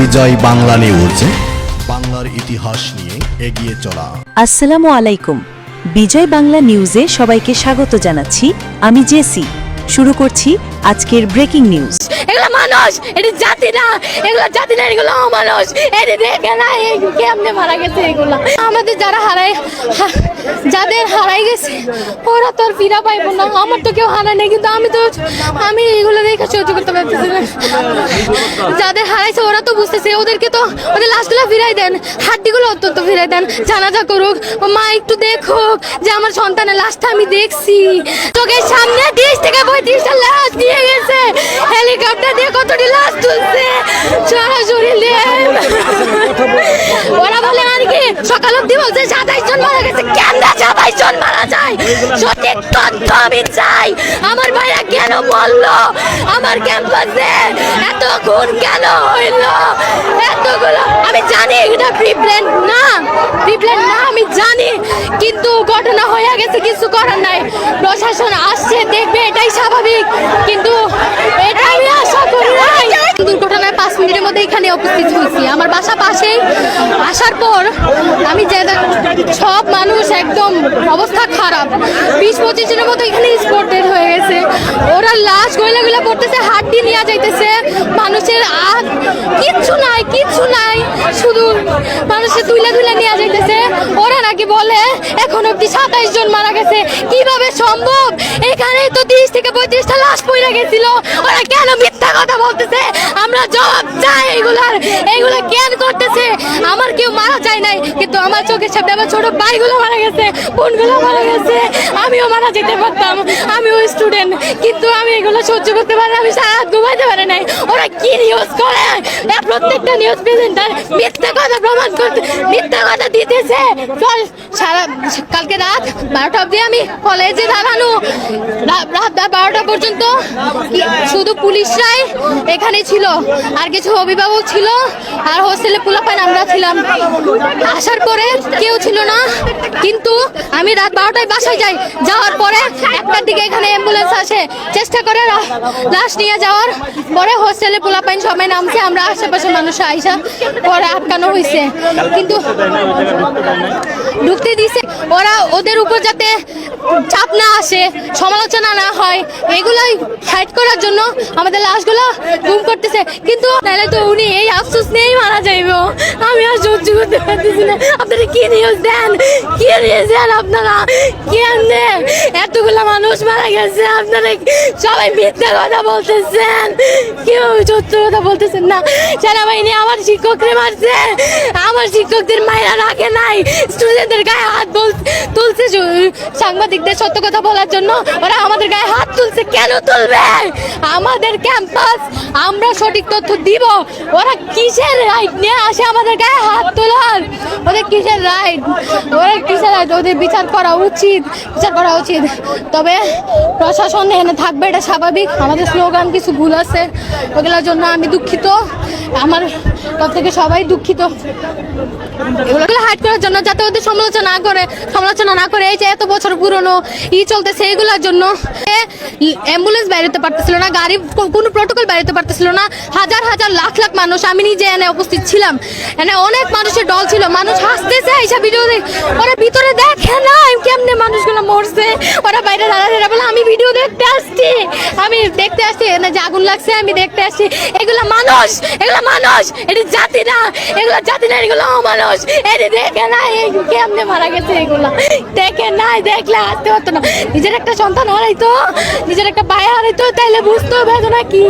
বিজয় Bangla news, বাংলার ইতিহাস নিয়ে এগিয়ে চলা। আসসালামু আলাইকুম। বিজয় বাংলা নিউজে সবাইকে স্বাগত জানাচ্ছি। আমি জেসি। শুরু করছি আজকের ব্রেকিং নিউজ। এগুলো মানুষ, এটি জাতি না। এগুলো জাতি না, এগুলো অমানুষ। এটি দেখে না কেমনে মারা গেছে এগুলো? আমাদের যারা হারাই যাদের হারাই গেছে, ওরা তো আর ফিরা পাইবো না। আমার তো কেউ হারায় নেই, কিন্তু আমি তো, আমি এগুলো দেখে সহ্য করতে পারতেছি না। যাদের হারাইছে, ওরা তো বুঝতেছে, ওদেরকে তো, ওদের লাশগুলো ফিরাই দেন। হাড্ডিগুলো অত্যন্ত ফিরাই দেন। জানাজা করুক, মা, একটু দেখুক যে আমার সন্তানের লাশটা আমি দেখছি। চোখের সামনে তিরিশ থেকে পঁয়ত্রিশটা লাশ দিয়ে গেছে। হেলিকপ্টার দিয়ে কতটি লাশ তুলছে? সরাসরি লেন ওরা বলে, আর কি, সকাল অব্দি বলছে, সাতাইশ জন মারা গেছে। কেন সাতাইশ জন মারা যায়? সঠিক তথ্য আমি চাই। আমার ভাইরা কেন বলল? আমার ক্যাম্পাসে এত খুন কেন হইল? এতগুলো, আমি জানি এটা প্রিপ্ল্যান না। প্রিপ্ল্যান না, আমি জানি, কিন্তু ঘটনা হয়ে গেছে, কিছু করার নাই। প্রশাসন আসছে, দেখবে, এটাই স্বাভাবিক। কিন্তু এটা আমি আশা দুর্ঘটনায় পাঁচ মিনিটের মধ্যে এখানে উপস্থিত হয়েছি। আমার বাসা পাশেই আসার পর আমি যে সব মানুষ একদম অবস্থা খারাপ। বিশ পঁচিশ জনের মতো এখানে স্পট হয়ে গেছে। ওরা হাড্ডি নিয়ে যাইতেছে। মানুষের আগ কিচ্ছু নাই কিচ্ছু নাই। শুধু মানুষের তুলে তুলে নিয়ে যাইতেছে। ওরা নাকি বলে, এখন অব্দি সাতাইশ জন মারা গেছে। কীভাবে সম্ভব? এখানে তো তিরিশ থেকে পঁয়ত্রিশটা লাশ পড়ে গেছিল। ওরা কেন মিথ্যা কথা বলতেছে? আমরা জবাব চাই এগুলার এগুলো কেন করতেছে? আমার কেউ মারা যায় নাই, কিন্তু আমার চোখের সামনে আমার ছোট ভাইগুলো মারা গেছে, বোনগুলো মারা গেছে। আমিও মারা যেতে পারতাম, আমিও স্টুডেন্ট কিন্তু আমি এগুলো সহ্য করতে পারি আমি সারা রাত ঘুমাইতে পারি নাই। ওরা কি নিউজ করে? প্রত্যেকটা নিউজ প্রেজেন্টার মিথ্যা কথা প্রমাণ করতে মিথ্যা কথা দিতেছে। চল, সারা কালকে রাত বারোটা অবধি আমি কলেজে দাঁড়ানো। রাত বারোটা পর্যন্ত, শুধু পুলিশরাই এখানে ছিল। আর কিছু অভিভাবক ছিল আর হোস্টেলে পোলাপান আমরা ছিলাম। আসার পরে কেউ ছিল না, কিন্তু আমি রাত বারোটায় বাসায় যাই। যাওয়ার পরে একটার দিকে এখানে অ্যাম্বুলেন্স আসে। চেষ্টা করে লাশ নিয়ে যাওয়ার পরে হোস্টেলে পোলাপাইন সবাই নামছে। আমরা আশেপাশে মানুষ আইসা পরে আটকানো হয়েছে কিন্তু ঢুকতে দিছে। ওরা ওদের উপর যাতে চাপ না আসে, সমালোচনা না হয়, এগুলোই হাইড করার জন্য আমাদের লাশগুলো গুম করতেছে। কিন্তু নাহলে তো উনি এই আফসোস নিয়েই মারা যাইব। আমি আর সহ্য করতে পারতেছি না। আপনারা কি নিউজ দেন? কি নিউজ দেন আপনারা? কেমনে? এতগুলো মানুষ মারা গেছে। আপনারা সবাই মিথ্যা কথা বলতেছেন। কেউ সত্য কথা বলতেছেন না। সেনাবাহিনী আমার শিক্ষকরে মারছে। আমার শিক্ষকদের মায়েরা রাখে নাই। স্টুডেন্টদের গায়ে হাত তুলছে সাংবাদিকদের সত্য কথা বলার জন্য। ওরা আমাদের গায়ে হাত তুলছে। কেন তুলবে? আমাদের ক্যাম্পাস আমরা সঠিক তথ্য দিব। ওরা কিসের রাইট নিয়ে আসে আমাদের গায়ে হাত তোলার। ওদের কিসের রাইট ওরা কিসের রাইট ওদের বিচার করা উচিত। বিচার করা উচিত। তবে প্রশাসন এখানে থাকবে, এটা স্বাভাবিক। আমাদের স্লোগান কিছু ভুল আছে। ওগুলোর জন্য আমি দুঃখিত। আমার তরফ থেকে সবাই দুঃখিত। এগুলো হাইড করার জন্য যাতে ওদের সমালোচনা না করে, সমালোচনা না করে। এই যে এত বছর পুরনো, ই চলতেছে এগুলোর জন্য। অ্যাম্বুলেন্স বেরোতে পারতেছিল না, গাড়ি কোনো প্রোটোকল বেরোতে পারতেছিল না। হাজার হাজার, লাখ লাখ মানুষ, আমি নিজে এনে উপস্থিত ছিলাম। এনে অনেক মানুষের দল ছিল। মানুষ হাসতেছে এইসব ভিডিও ওরা ভিতরে দেখে না কেমনে মানুষগুলো মরছে। ওরা বাইরে দাঁড়ায় বলে, আমি ভিডিও দেখতে আসছি। আমি দেখতে আসছি এনে যে আগুন লাগছে, আমি দেখতে আসছি। এগুলো মানুষ এগুলো মানুষ, এটি জাতি না। এগুলো জাতি না এগুলো অমানুষ। এটি দেখে না কেমনে মারা গেছে এগুলো। দেখে নাই, দেখলে আসতে পারতো না। নিজের একটা সন্তান হারাইতো নিজের একটা ভাই হারাইতো তাইলে বুঝতো বেদনা কি।